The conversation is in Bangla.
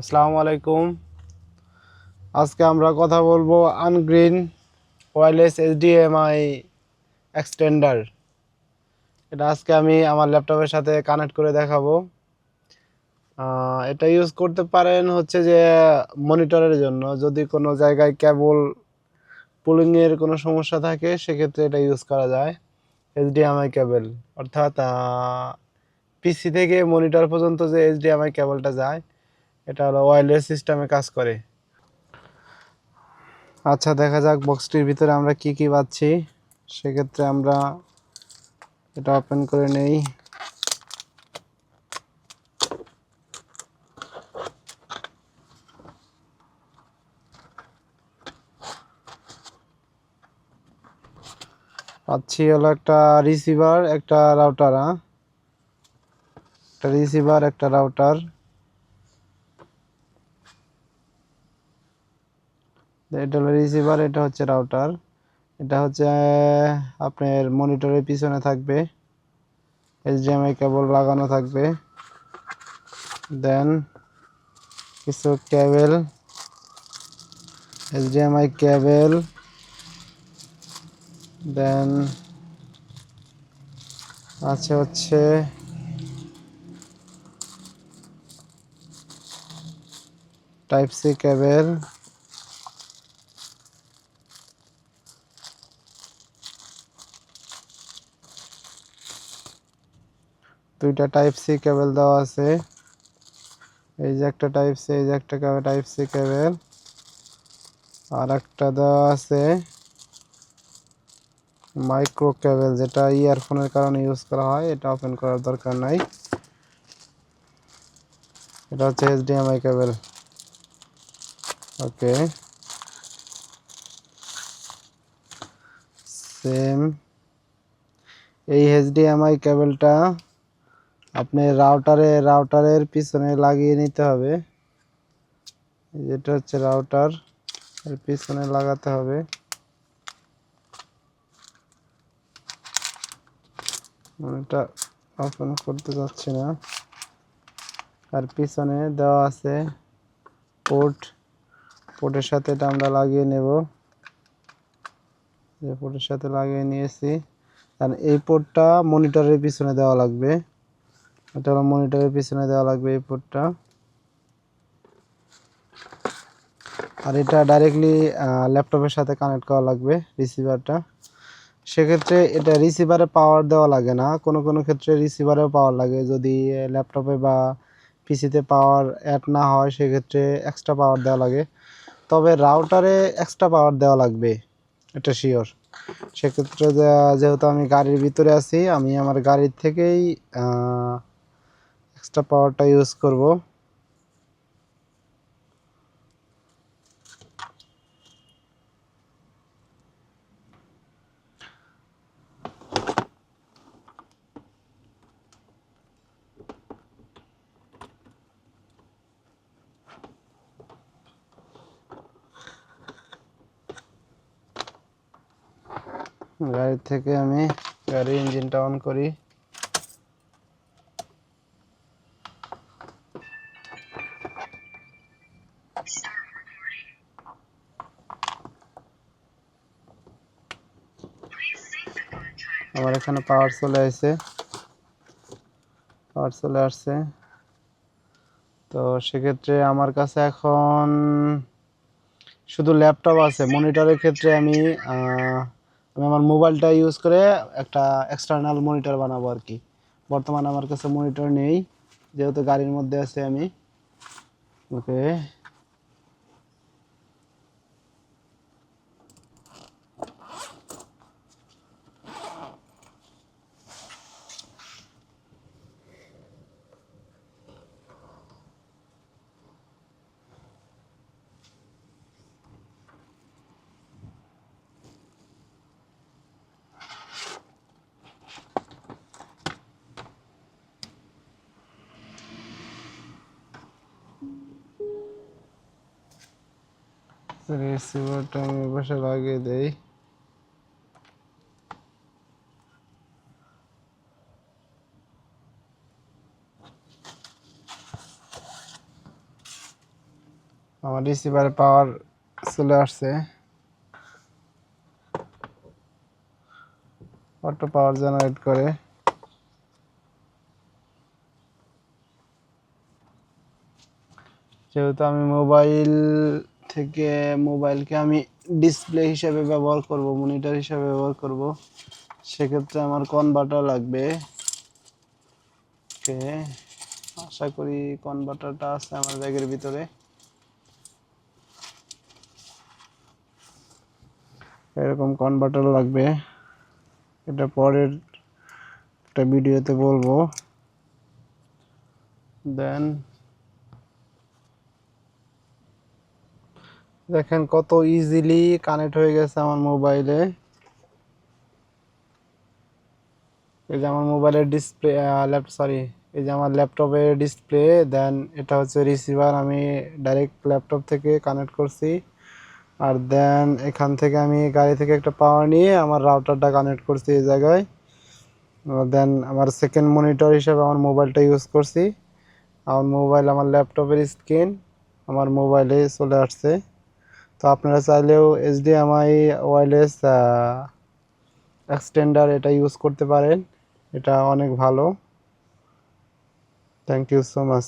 আসসালামু আলাইকুম। আজকে আমরা কথা বলব আনগ্রিন ওয়্যারলেস এইচডিএমআই এক্সটেন্ডার। এটা আজকে আমি আমার ল্যাপটপের সাথে কানেক্ট করে দেখাবো। এটা ইউজ করতে পারেন হচ্ছে যে মনিটরের জন্য। যদি কোনো জায়গায় কেবল পুলিংয়ের কোনো সমস্যা থাকে, সেক্ষেত্রে এটা ইউজ করা যায়। HDMI cable. অর্থাৎ পিসি থেকে মনিটর পর্যন্ত যে এইচডিএমআই কেবলটা যায় এটা হলো ওয়্যারলেস সিস্টেমে কাজ করে। আচ্ছা দেখা যাক বক্সটির ভিতরে আমরা কি কি পাচ্ছি। সেক্ষেত্রে আমরা এটা ওপেন করে নেই। পাচ্ছি হলো একটা রিসিভার একটা রাউটার হ্যাঁ? একটা রিসিভার একটা রাউটার এটা হলো রিসিভার এটা হচ্ছে রাউটার এটা হচ্ছে আপনার মনিটরের পিছনে থাকবে এইচডিএমআই কেবল লাগানো থাকবে দেন কিছু কেবল এইচডিএমআই কেবল দেন আছে হচ্ছে টাইপ সি কেবল দুইটা টাইপ সি কেবল দেওয়া আছে। এই যে একটা টাইপ সি এই যে একটা টাইপ সি কেবল আর একটা দেওয়া আছে মাইক্রো কেবল যেটা ইয়ারফোনের কারণে ইউজ করা হয়, এটা ওপেন করার দরকার নাই। এটা হচ্ছে এইচডিএমআই কেবল ওকে সেম এই এইচডিএমআই কেবলটা আপনি রাউটারে রাউটারের পিছনে লাগিয়ে নিতে হবে। যেটা হচ্ছে রাউটার এর পিছনে লাগাতে হবে। এটা ওপেন করতে যাচ্ছি না। আর পিছনে দেওয়া আছে পোর্ট পোর্টের সাথে এটা আমরা লাগিয়ে নেব। যে পোর্টের সাথে লাগিয়ে নিয়েছি। আর এই পোর্টটা মনিটরের পিছনে দেওয়া লাগবে। এটা হলো মনিটরের পিছনে দেওয়া লাগবে এই পোর্টটা আর এটা ডাইরেক্টলি ল্যাপটপের সাথে কানেক্ট করা লাগবে রিসিভারটা সেক্ষেত্রে এটা রিসিভারে পাওয়ার দেওয়া লাগে না। কোনো কোনো ক্ষেত্রে রিসিভারেও পাওয়ার লাগে। যদি ল্যাপটপে বা পিসিতে পাওয়ার অ্যাড না হয়, সেক্ষেত্রে এক্সট্রা পাওয়ার দেওয়া লাগে। তবে রাউটারে এক্সট্রা পাওয়ার দেওয়া লাগবে, এটা শিওর সেক্ষেত্রে যেহেতু আমি গাড়ির ভিতরে আছি, আমি আমার গাড়ির থেকেই এক্সট্রা পাওয়ারটা ইউজ করব গাড়ির থেকে আমি গাড়ির ইঞ্জিনটা অন করি আমার এখানে পাওয়ার চলে আসছে। পাওয়ার চলে আসছে। তো সেক্ষেত্রে আমার কাছে এখন শুধু ল্যাপটপ আছে। মনিটরের ক্ষেত্রে আমি আমি আমার মোবাইলটা ইউজ করে একটা এক্সটার্নাল মনিটর বানাবো আর কি। বর্তমানে আমার কাছে মনিটর নেই। যেহেতু গাড়ির মধ্যে আছে আমি। ওকে রিসিভারটা আমি বসে লাগিয়ে দেই। আমার রিসিভারে পাওয়ার চলে আসছে। অটো পাওয়ার জেনারেট করে। যেহেতু আমি মোবাইল থেকে মোবাইলকে আমি ডিসপ্লে হিসেবে ব্যবহার করব মনিটর হিসেবে ব্যবহার করব। সেক্ষেত্রে আমার কনভার্টার লাগবে। ওকে আশা করি কনভার্টারটা আছে আমার ব্যাগের ভিতরে। এরকম কনভার্টার লাগবে। এটা পরের একটা ভিডিওতে বলব। দেন দেখেন কত ইজিলি কানেক্ট হয়ে গেছে আমার মোবাইলে এই যে আমার মোবাইলের ডিসপ্লে ল্যাপটপ সরি এই যে আমার ল্যাপটপের ডিসপ্লে দেন এটা হচ্ছে রিসিভার আমি ডাইরেক্ট ল্যাপটপ থেকে কানেক্ট করছি। আর দেন এখান থেকে আমি গাড়ি থেকে একটা পাওয়ার নিয়ে আমার রাউটারটা কানেক্ট করছি এই জায়গায়। দেন আমার সেকেন্ড মনিটর হিসেবে আমার মোবাইলটা ইউজ করছি। আমার মোবাইল আমার ল্যাপটপের স্ক্রিন আমার মোবাইলে চলে আসছে। তো আপনারা চাইলেও এইচডিএমআই ওয়্যারলেস এক্সটেন্ডার এটা ইউজ করতে পারেন। এটা অনেক ভালো। Thank you so much